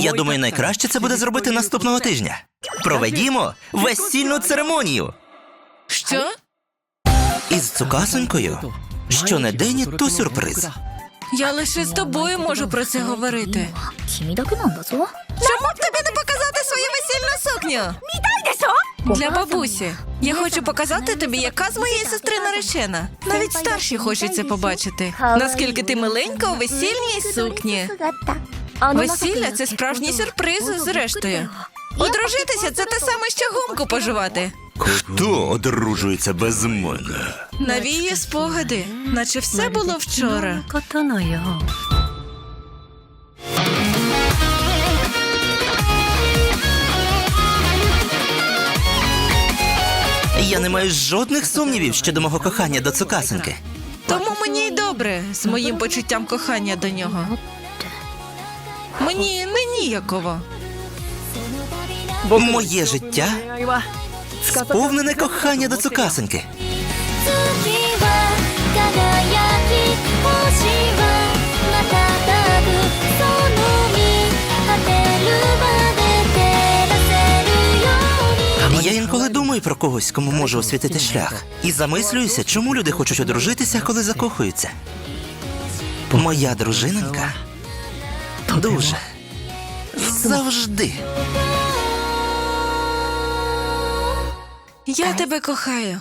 Я думаю, найкраще це буде зробити наступного тижня. Проведімо весільну церемонію. Що? Із цукасонькою щонедені то сюрприз. Я лише з тобою можу про це говорити. Чому б тобі не показати свою весільну сукню? Для бабусі. Я хочу показати тобі, яка з моєї сестри наречена. Навіть старші хочуть це побачити. Наскільки ти миленька у весільній сукні. Весілля це справжні сюрпризи, зрештою. Одружитися це те саме, що гумку поживати. Хто одружується без мене? Навіє спогади, наче все було вчора. його. Я не маю жодних сумнівів щодо мого кохання до цукасинки. Тому мені й добре з моїм почуттям кохання до нього. Мені не ніяково. Моє життя сповнене кохання до цукасеньки. Ну я інколи думаю про когось, кому можу освітити шлях, і замислююся, чому люди хочуть одружитися, коли закохуються. Моя дружинонька дуже завжди. Я тебе кохаю.